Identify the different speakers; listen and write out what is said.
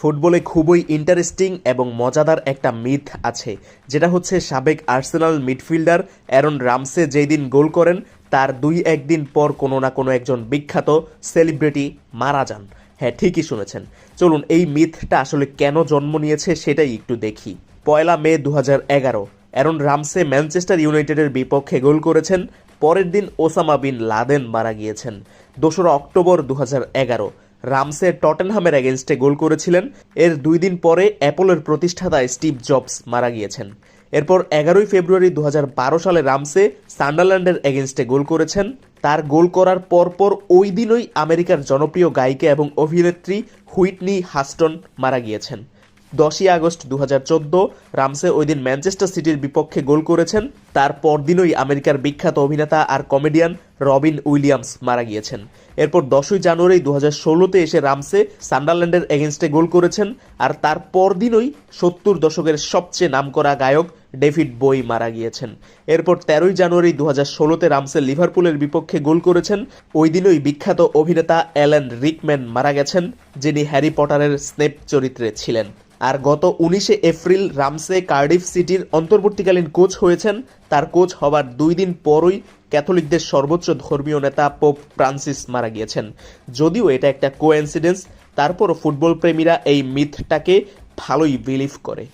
Speaker 1: ফুটবলে খুবই ইন্টারেস্টিং এবং মজাদার একটা মিথ আছে, যেটা হচ্ছে সাবেক আর্সেনাল মিডফিল্ডার অ্যারন রামসে যেই দিন গোল করেন, তার দুই একদিন পর কোনো না কোনো একজন বিখ্যাত সেলিব্রিটি মারা যান। হ্যাঁ ঠিকই শুনেছেন। চলুন, এই মিথটা আসলে কেন জন্ম নিয়েছে সেটাই একটু দেখি। পয়লা মে দু এগারো অ্যারন রামসে ম্যানচেস্টার ইউনাইটেডের বিপক্ষে গোল করেছেন, পরের দিন ওসামা বিন লাদেন মারা গিয়েছেন। দোসরা অক্টোবর দু রামসে টটেনহামের অ্যাগেনস্টে গোল করেছিলেন। এর দুই দিন পরে অ্যাপলের প্রতিষ্ঠাতা স্টিভ জবস মারা গিয়েছেন। এরপর এগারোই ফেব্রুয়ারি দু হাজার বারো সালে রামসে সান্ডারল্যান্ডের এগেনস্টে গোল করেছেন। তার গোল করার পরপর ওই দিনই আমেরিকার জনপ্রিয় গায়িকা এবং অভিনেত্রী হুইটনি হাস্টন মারা গিয়েছেন। দশই আগস্ট দু হাজার চোদ্দ, রামসে ওই দিন ম্যানচেস্টার সিটির বিপক্ষে গোল করেছেন। তার পরদিনই আমেরিকার বিখ্যাত অভিনেতা আর কমেডিয়ান রবিন উইলিয়ামস মারা গিয়েছেন। এরপর দশই জানুয়ারি দু হাজার ষোলোতে এসে রামসে সান্ডারল্যান্ডের এগেনস্টে গোল করেছেন আর তার পরদিনই সত্তর দশকের সবচেয়ে নামকরা গায়ক ডেভিড বই মারা গিয়েছেন। এরপর তেরোই জানুয়ারি দু হাজার ষোলোতে রামসে লিভারপুলের বিপক্ষে গোল করেছেন। ওই দিনই বিখ্যাত অভিনেতা অ্যালেন রিকম্যান মারা গেছেন, যিনি হ্যারি পটারের স্নেপ চরিত্রে ছিলেন। আর গত উনিশে এপ্রিল রামসে কার্ডিফ সিটির অন্তর্বর্তীকালীন কোচ হয়েছেন। তার কোচ হবার দুই দিন পরই ক্যাথলিকদের সর্বোচ্চ ধর্মীয় নেতা পোপ ফ্রান্সিস মারা গিয়েছেন। যদিও এটা একটা কোয়েন্সিডেন্স তারপরও ফুটবল প্রেমীরা এই মিথটাকে ভালোই বিলিভ করে।